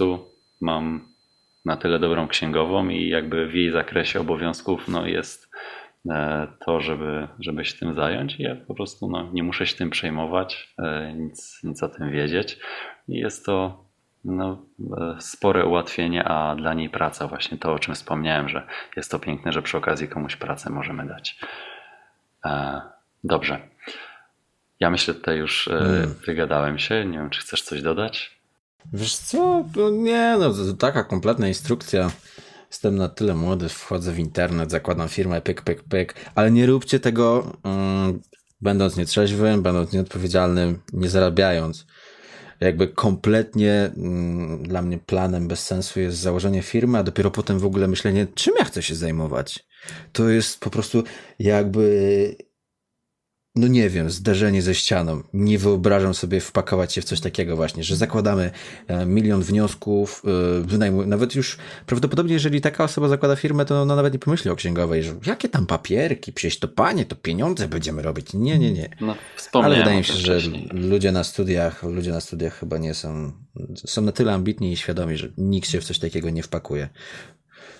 prostu mam na tyle dobrą księgową i jakby w jej zakresie obowiązków no, jest e, to, żeby, żeby się tym zająć. I ja po prostu no, nie muszę się tym przejmować, e, nic, nic o tym wiedzieć. I jest to no, e, spore ułatwienie, a dla niej praca, właśnie to, o czym wspomniałem, że jest to piękne, że przy okazji komuś pracę możemy dać. Dobrze. Ja myślę, tutaj już hmm. wygadałem się. Nie wiem, czy chcesz coś dodać? Wiesz co? No nie, no to taka kompletna instrukcja. Jestem na tyle młody, wchodzę w internet, zakładam firmę, pyk, pyk, pyk, ale nie róbcie tego um, będąc nietrzeźwym, będąc nieodpowiedzialnym, nie zarabiając. Jakby kompletnie um, dla mnie planem bez sensu jest założenie firmy, a dopiero potem w ogóle myślenie, czym ja chcę się zajmować. To jest po prostu jakby no nie wiem, zderzenie ze ścianą. Nie wyobrażam sobie wpakować się w coś takiego właśnie, że zakładamy e, milion wniosków, e, nawet już prawdopodobnie, jeżeli taka osoba zakłada firmę, to ona nawet nie pomyśli o księgowej, że jakie tam papierki, przecież to panie, to pieniądze będziemy robić. Nie, nie, nie. No, Ale wydaje mi się, że ludzie na studiach, ludzie na studiach chyba nie są, są na tyle ambitni i świadomi, że nikt się w coś takiego nie wpakuje.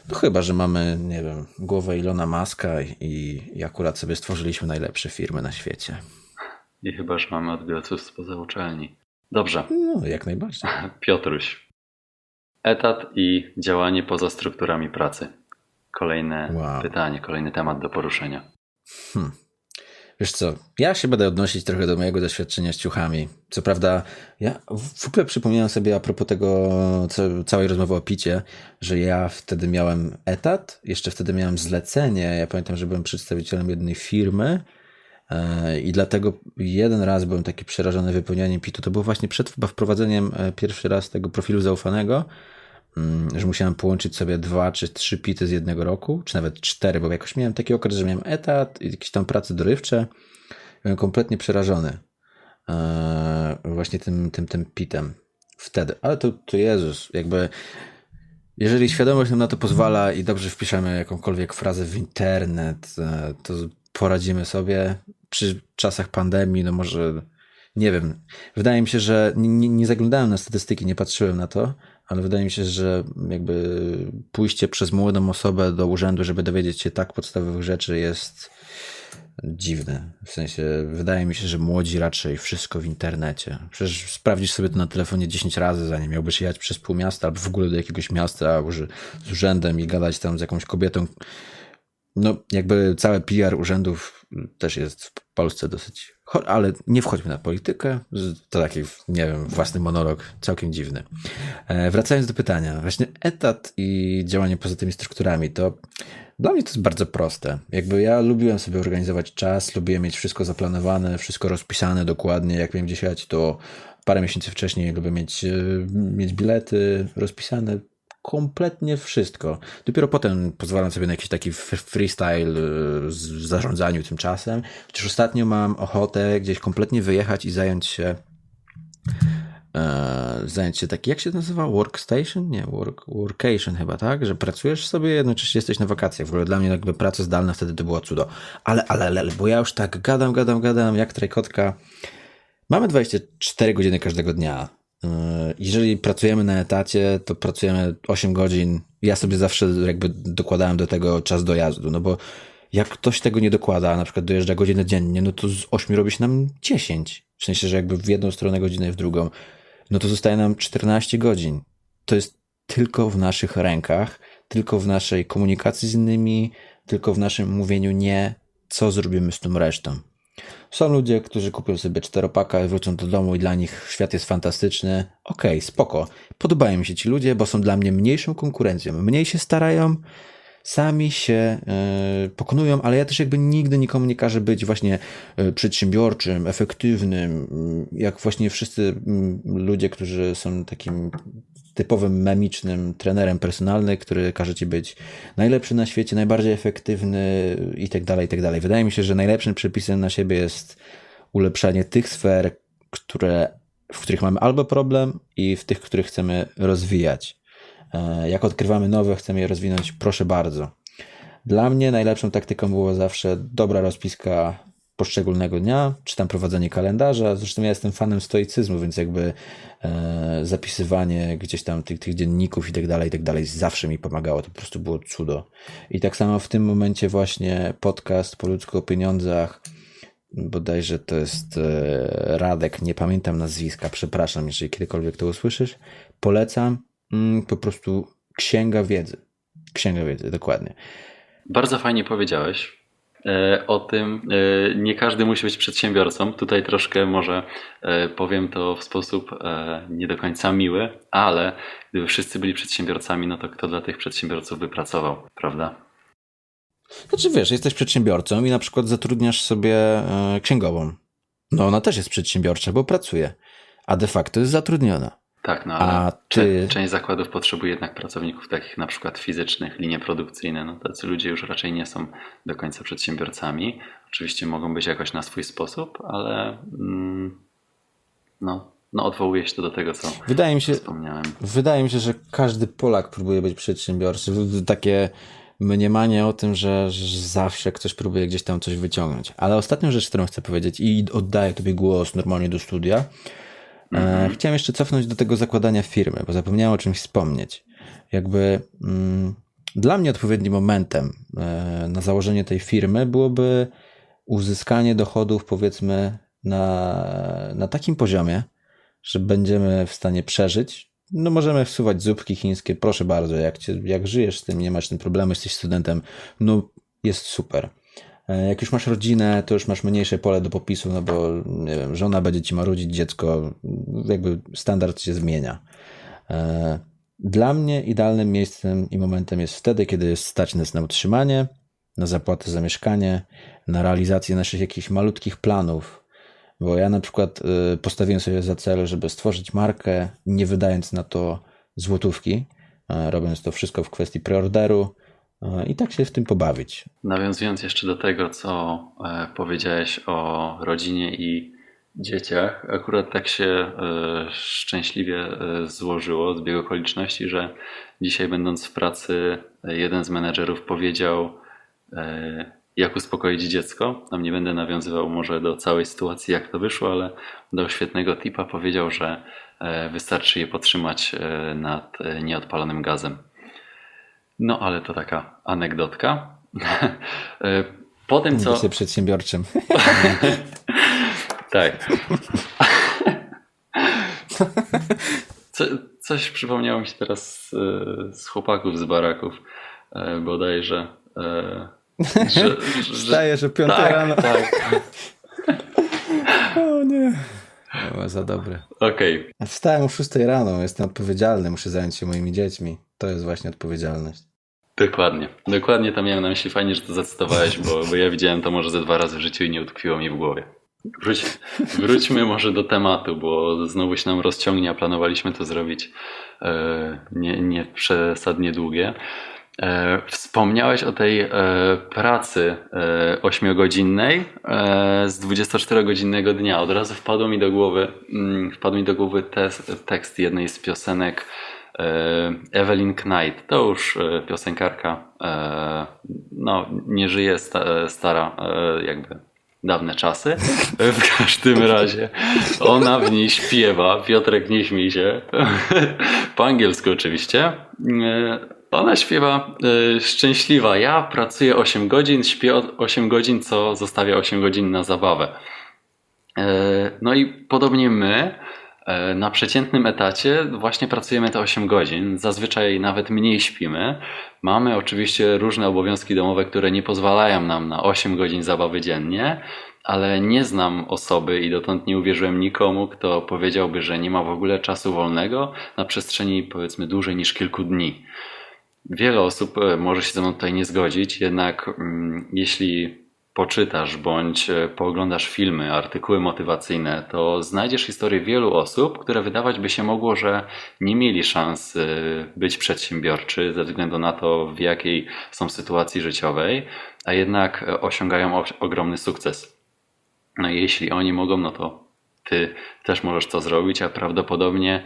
No chyba, że mamy, nie wiem, głowę Ilona Maska i, i akurat sobie stworzyliśmy najlepsze firmy na świecie. I chyba, że mamy odbiorców spoza uczelni. Dobrze. No, jak najbardziej. Piotruś. Etat i działanie poza strukturami pracy. Kolejne wow. pytanie, kolejny temat do poruszenia. Hmm. Wiesz co, ja się będę odnosić trochę do mojego doświadczenia z ciuchami. Co prawda, ja w ogóle przypomniałem sobie a propos tego całej rozmowy o picie, że ja wtedy miałem etat, jeszcze wtedy miałem zlecenie. Ja pamiętam, że byłem przedstawicielem jednej firmy e, i dlatego jeden raz byłem taki przerażony wypełnianiem pitu. To było właśnie przed wprowadzeniem e, pierwszy raz tego profilu zaufanego, że musiałem połączyć sobie dwa czy trzy pity z jednego roku, czy nawet cztery, bo jakoś miałem taki okres, że miałem etat jakieś tam prace dorywcze. Byłem kompletnie przerażony e, właśnie tym, tym, tym pitem wtedy. Ale to, to Jezus, jakby jeżeli świadomość nam na to pozwala i dobrze wpiszemy jakąkolwiek frazę w internet, e, to poradzimy sobie. Przy czasach pandemii, no może nie wiem. Wydaje mi się, że nie, nie zaglądałem na statystyki, nie patrzyłem na to, ale wydaje mi się, że jakby pójście przez młodą osobę do urzędu, żeby dowiedzieć się tak podstawowych rzeczy jest dziwne. W sensie, wydaje mi się, że młodzi raczej wszystko w internecie. Przecież sprawdzisz sobie to na telefonie 10 razy, zanim miałbyś jechać przez pół miasta albo w ogóle do jakiegoś miasta z urzędem i gadać tam z jakąś kobietą. No, jakby całe PR urzędów też jest w Polsce dosyć. Ale nie wchodźmy na politykę. To taki, nie wiem, własny monolog, całkiem dziwny. E, wracając do pytania, właśnie etat i działanie poza tymi strukturami, to dla mnie to jest bardzo proste. Jakby ja lubiłem sobie organizować czas, lubiłem mieć wszystko zaplanowane, wszystko rozpisane dokładnie. Jak wiem gdzieś jechać, to parę miesięcy wcześniej lubię mieć, e, mieć bilety rozpisane, kompletnie wszystko. Dopiero potem pozwalam sobie na jakiś taki freestyle e, w zarządzaniu tym czasem. Chociaż ostatnio mam ochotę gdzieś kompletnie wyjechać i zająć się e, zająć się taki, jak się to nazywa? Workstation? Nie, work, workation chyba, tak? Że pracujesz sobie, jednocześnie jesteś na wakacjach. W ogóle dla mnie jakby praca zdalna wtedy to było cudo. Ale, ale, ale, bo ja już tak gadam, gadam, gadam, jak trajkotka. Mamy 24 godziny każdego dnia. E, jeżeli pracujemy na etacie, to pracujemy 8 godzin. Ja sobie zawsze jakby dokładałem do tego czas dojazdu, no bo jak ktoś tego nie dokłada, na przykład dojeżdża godzinę dziennie, no to z 8 robi się nam 10. W sensie, że jakby w jedną stronę godzinę, w drugą no to zostaje nam 14 godzin. To jest tylko w naszych rękach, tylko w naszej komunikacji z innymi, tylko w naszym mówieniu nie, co zrobimy z tą resztą. Są ludzie, którzy kupią sobie czteropaka i wrócą do domu i dla nich świat jest fantastyczny. Okej, okay, spoko. Podobają mi się ci ludzie, bo są dla mnie mniejszą konkurencją. Mniej się starają, sami się y, pokonują, ale ja też jakby nigdy nikomu nie każę być właśnie y, przedsiębiorczym, efektywnym, y, jak właśnie wszyscy ludzie, którzy są takim typowym memicznym trenerem personalnym, który każe ci być najlepszy na świecie, najbardziej efektywny i tak dalej, i tak dalej. Wydaje mi się, że najlepszym przepisem na siebie jest ulepszanie tych sfer, które, w których mamy albo problem i w tych, których chcemy rozwijać. E, jak odkrywamy nowe, chcemy je rozwinąć, proszę bardzo. Dla mnie najlepszą taktyką było zawsze dobra rozpiska poszczególnego dnia, czy tam prowadzenie kalendarza. Zresztą ja jestem fanem stoicyzmu, więc jakby e, zapisywanie gdzieś tam tych, tych dzienników i tak dalej, i tak dalej zawsze mi pomagało. To po prostu było cudo. I tak samo w tym momencie właśnie podcast po ludzku o pieniądzach, bodajże to jest e, Radek, nie pamiętam nazwiska, przepraszam, jeżeli kiedykolwiek to usłyszysz. Polecam mm, po prostu księga wiedzy. Księga wiedzy, dokładnie. Bardzo fajnie powiedziałeś o tym. e, Nie każdy musi być przedsiębiorcą. Tutaj troszkę może e, powiem to w sposób e, nie do końca miły, ale gdyby wszyscy byli przedsiębiorcami, no to kto dla tych przedsiębiorców by pracował, prawda? Znaczy wiesz, jesteś przedsiębiorcą i na przykład zatrudniasz sobie e, księgową. No ona też jest przedsiębiorcza, bo pracuje, a de facto jest zatrudniona. Tak, no ale A ty- część zakładów potrzebuje jednak pracowników takich na przykład fizycznych, linie produkcyjne. No tacy ludzie już raczej nie są do końca przedsiębiorcami. Oczywiście mogą być jakoś na swój sposób, ale mm, no, no odwołuje się to do tego, co Wydaje mi się, wspomniałem. wydaje mi się, że każdy Polak próbuje być przedsiębiorczy. Takie mniemanie o tym, że, że zawsze ktoś próbuje gdzieś tam coś wyciągnąć. Ale ostatnią rzecz, którą chcę powiedzieć i oddaję tobie głos normalnie do studia, e, chciałem jeszcze cofnąć do tego zakładania firmy, bo zapomniałem o czymś wspomnieć. Jakby mm, dla mnie odpowiednim momentem e, na założenie tej firmy byłoby uzyskanie dochodów, powiedzmy, na, na takim poziomie, że będziemy w stanie przeżyć. No możemy wsuwać zupki chińskie, proszę bardzo, jak, cię, jak żyjesz z tym, nie masz ten problemu, jesteś studentem, no jest super. E, Jak już masz rodzinę, to już masz mniejsze pole do popisu, no bo nie wiem, żona będzie ci marudzić, dziecko, jakby standard się zmienia. E, Dla mnie idealnym miejscem i momentem jest wtedy, kiedy stać nas na utrzymanie, na zapłatę za mieszkanie, na realizację naszych jakichś malutkich planów. Bo ja na przykład y, postawiłem sobie za cel, żeby stworzyć markę, nie wydając na to złotówki, e, robiąc to wszystko w kwestii preorderu e, i tak się w tym pobawić. Nawiązując jeszcze do tego, co e, powiedziałeś o rodzinie i dzieciach, akurat tak się e, szczęśliwie e, złożyło, zbieg okoliczności, że dzisiaj będąc w pracy, e, jeden z menedżerów powiedział, e, jak uspokoić dziecko. Tam nie będę nawiązywał może do całej sytuacji, jak to wyszło, ale dał świetnego tipa. Powiedział, że e, wystarczy je podtrzymać e, nad e, nieodpalonym gazem. No, ale to taka anegdotka. E, Po tym, co. Bycie przedsiębiorczym. Tak. Co, coś przypomniało mi się teraz e, z chłopaków z baraków e, bodajże. Że, że, że, piąta tak, rano. tak. O nie. O, za dobre. Okej. A Wstałem o 6 rano, jestem odpowiedzialny, muszę zająć się moimi dziećmi. To jest właśnie odpowiedzialność. Dokładnie. Dokładnie to miałem na myśli. Fajnie, że to zacytowałeś, bo, bo ja widziałem to może ze dwa razy w życiu i nie utkwiło mi w głowie. Wróć, wróćmy może do tematu, bo znowu się nam rozciągnie, a planowaliśmy to zrobić e, nie, nie przesadnie długie. E, wspomniałeś o tej e, pracy e, ośmiogodzinnej e, z 24-godzinnego dnia. Od razu wpadło mi do głowy, mm, wpadł mi do głowy tes, tekst jednej z piosenek Evelyn Knight. To już e, piosenkarka, e, no nie żyje, sta, stara e, jakby dawne czasy. W każdym razie ona w niej śpiewa, Piotrek nie śmiej się, po angielsku oczywiście. E, Ona śpiewa e, szczęśliwa. Ja pracuję 8 godzin, śpię od 8 godzin, co zostawia 8 godzin na zabawę. E, No i podobnie my e, na przeciętnym etacie właśnie pracujemy te 8 godzin, zazwyczaj nawet mniej śpimy. Mamy oczywiście różne obowiązki domowe, które nie pozwalają nam na 8 godzin zabawy dziennie, ale nie znam osoby i dotąd nie uwierzyłem nikomu, kto powiedziałby, że nie ma w ogóle czasu wolnego na przestrzeni powiedzmy dłużej niż kilku dni. Wiele osób e, może się ze mną tutaj nie zgodzić, jednak mm, jeśli poczytasz bądź e, pooglądasz filmy, artykuły motywacyjne, to znajdziesz historię wielu osób, które wydawać by się mogło, że nie mieli szans e, być przedsiębiorczy ze względu na to, w jakiej są sytuacji życiowej, a jednak e, osiągają ogromny sukces. No i jeśli oni mogą, no to ty też możesz to zrobić, a prawdopodobnie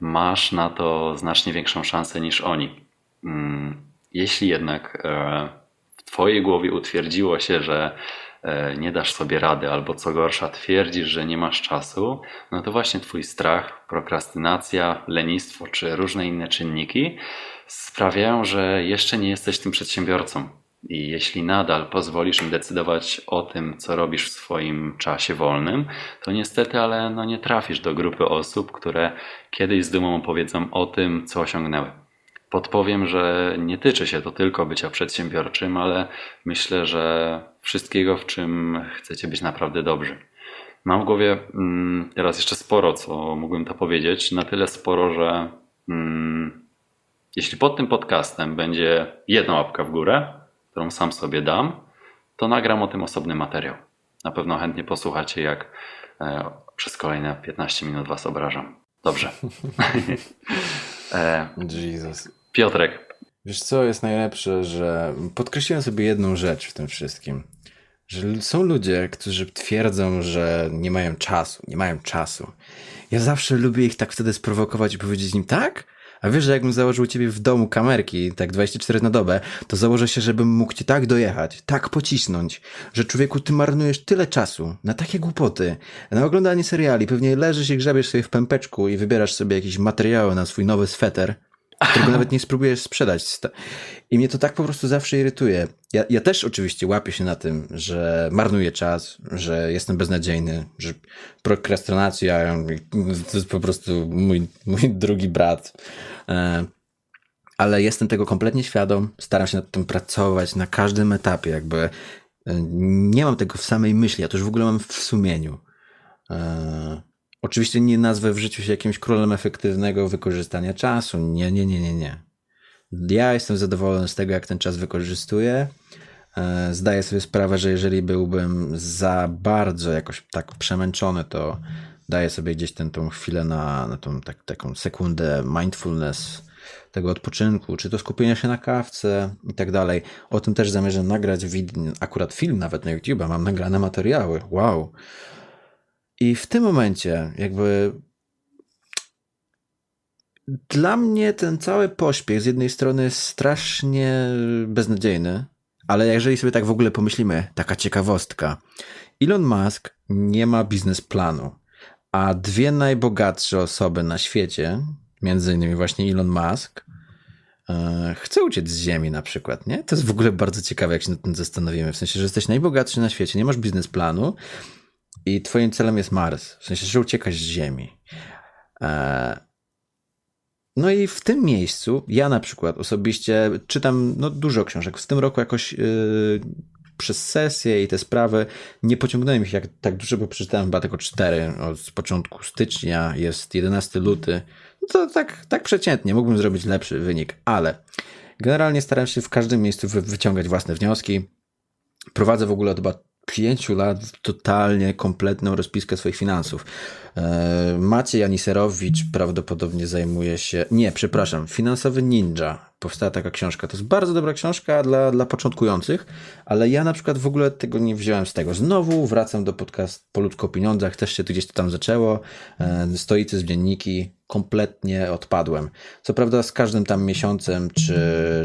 masz na to znacznie większą szansę niż oni. Mm, Jeśli jednak twojej głowie utwierdziło się, że e, nie dasz sobie rady, albo co gorsza, twierdzisz, że nie masz czasu, no to właśnie twój strach, prokrastynacja, lenistwo czy różne inne czynniki sprawiają, że jeszcze nie jesteś tym przedsiębiorcą. I jeśli nadal pozwolisz im decydować o tym, co robisz w swoim czasie wolnym, to niestety, ale no nie trafisz do grupy osób, które kiedyś z dumą opowiedzą o tym, co osiągnęły. Podpowiem, że nie tyczy się to tylko bycia przedsiębiorczym, ale myślę, że wszystkiego, w czym chcecie być naprawdę dobrzy. Mam w głowie mm, teraz jeszcze sporo, co mógłbym to powiedzieć. Na tyle sporo, że mm, jeśli pod tym podcastem będzie jedna łapka w górę, którą sam sobie dam, to nagram o tym osobny materiał. Na pewno chętnie posłuchacie, jak e, przez kolejne 15 minut Was obrażam. Dobrze. e, Jesus. Piotrek, Wiesz co jest najlepsze, że podkreśliłem sobie jedną rzecz w tym wszystkim. Że są ludzie, którzy twierdzą, że nie mają czasu, nie mają czasu. Ja zawsze lubię ich tak wtedy sprowokować i powiedzieć im tak, a wiesz, że jakbym założył u ciebie w domu kamerki, tak 24 na dobę, to założę się, żebym mógł cię tak dojechać, tak pocisnąć, że człowieku, ty marnujesz tyle czasu na takie głupoty, na oglądanie seriali, pewnie leżysz i grzebiesz sobie w pępeczku i wybierasz sobie jakieś materiały na swój nowy sweter, którego nawet nie spróbujesz sprzedać. I mnie to tak po prostu zawsze irytuje. Ja, ja też oczywiście łapię się na tym, że marnuję czas, że jestem beznadziejny, że prokrastynacja to jest po prostu mój, mój drugi brat. E, Ale jestem tego kompletnie świadom, staram się nad tym pracować na każdym etapie, jakby e, nie mam tego w samej myśli, ja to już w ogóle mam w sumieniu. Oczywiście nie nazwę w życiu się jakimś królem efektywnego wykorzystania czasu. Nie, nie, nie, nie, nie. Ja jestem zadowolony z tego, jak ten czas wykorzystuję. E, Zdaję sobie sprawę, że jeżeli byłbym za bardzo jakoś tak przemęczony, to daję sobie gdzieś tę tą chwilę na, na tą tak, taką sekundę mindfulness tego odpoczynku, czy to skupienia się na kawce i tak dalej. O tym też zamierzam nagrać akurat film nawet na YouTube, mam nagrane materiały. Wow. I w tym momencie, jakby dla mnie ten cały pośpiech z jednej strony jest strasznie beznadziejny, ale jeżeli sobie tak w ogóle pomyślimy, taka ciekawostka. Elon Musk nie ma biznesplanu, a dwie najbogatsze osoby na świecie, między innymi właśnie Elon Musk, e, chce uciec z Ziemi na przykład, nie? To jest w ogóle bardzo ciekawe, jak się nad tym zastanowimy. W sensie, że jesteś najbogatszy na świecie, nie masz biznesplanu, i twoim celem jest Mars. W sensie, że uciekasz z Ziemi. E, No i w tym miejscu ja na przykład osobiście czytam no, dużo książek. W tym roku jakoś yy, przez sesję i te sprawy nie pociągnąłem ich jak tak dużo, bo przeczytałem chyba tylko cztery. Od początku stycznia jest 11 luty. No to tak, tak przeciętnie. Mógłbym zrobić lepszy wynik, ale generalnie staram się w każdym miejscu wy- wyciągać własne wnioski. Prowadzę w ogóle chyba pięciu lat totalnie kompletną rozpiskę swoich finansów. E, Maciej Aniserowicz prawdopodobnie zajmuje się. Nie, przepraszam, Finansowy Ninja. Powstała taka książka. To jest bardzo dobra książka dla, dla początkujących, ale ja na przykład w ogóle tego nie wziąłem z tego. Znowu wracam do podcast Polutko o pieniądzach, też się to gdzieś to tam zaczęło. E, Stoicyzm dzienniki, kompletnie odpadłem. Co prawda z każdym tam miesiącem, czy,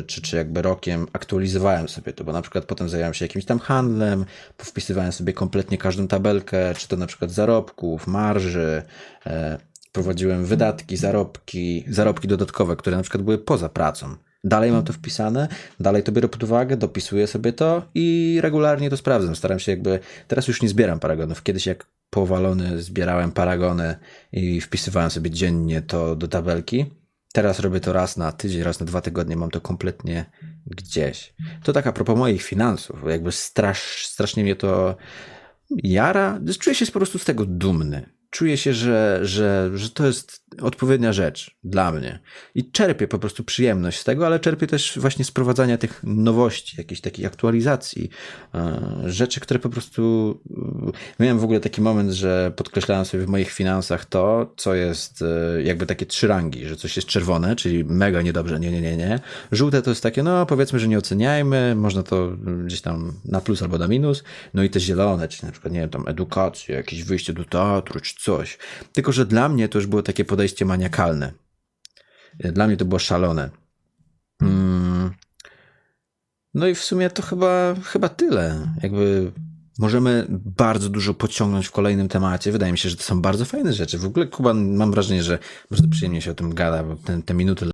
czy, czy jakby rokiem aktualizowałem sobie to, bo na przykład potem zająłem się jakimś tam handlem, powpisywałem sobie kompletnie każdą tabelkę, czy to na przykład zarobków, marży, e, prowadziłem wydatki, zarobki, zarobki dodatkowe, które na przykład były poza pracą. Dalej mam to wpisane, dalej to biorę pod uwagę, dopisuję sobie to i regularnie to sprawdzam. Staram się jakby, teraz już nie zbieram paragonów. Kiedyś jak powalony zbierałem paragony i wpisywałem sobie dziennie to do tabelki. Teraz robię to raz na tydzień, raz na dwa tygodnie, mam to kompletnie gdzieś. To tak a propos moich finansów, jakby strasz, strasznie mnie to jara. Czuję się po prostu z tego dumny. Czuję się, że, że, że to jest odpowiednia rzecz dla mnie. I czerpię po prostu przyjemność z tego, ale czerpię też właśnie z prowadzenia tych nowości, jakichś takich aktualizacji, e, rzeczy, które po prostu. e, Miałem w ogóle taki moment, że podkreślałem sobie w moich finansach to, co jest e, jakby takie trzy rangi, że coś jest czerwone, czyli mega niedobrze, nie, nie, nie, nie. Żółte to jest takie, no powiedzmy, że nie oceniajmy, można to gdzieś tam na plus albo na minus. No i te zielone, czyli na przykład, nie wiem, tam edukacja, jakieś wyjście do teatru czy coś. Tylko, że dla mnie to już było takie podejście maniakalne. Dla mnie to było szalone. Mm. No i w sumie to chyba, chyba tyle. Jakby możemy bardzo dużo pociągnąć w kolejnym temacie. Wydaje mi się, że to są bardzo fajne rzeczy. W ogóle, Kuba, mam wrażenie, że bardzo przyjemnie się o tym gada, bo te, te minuty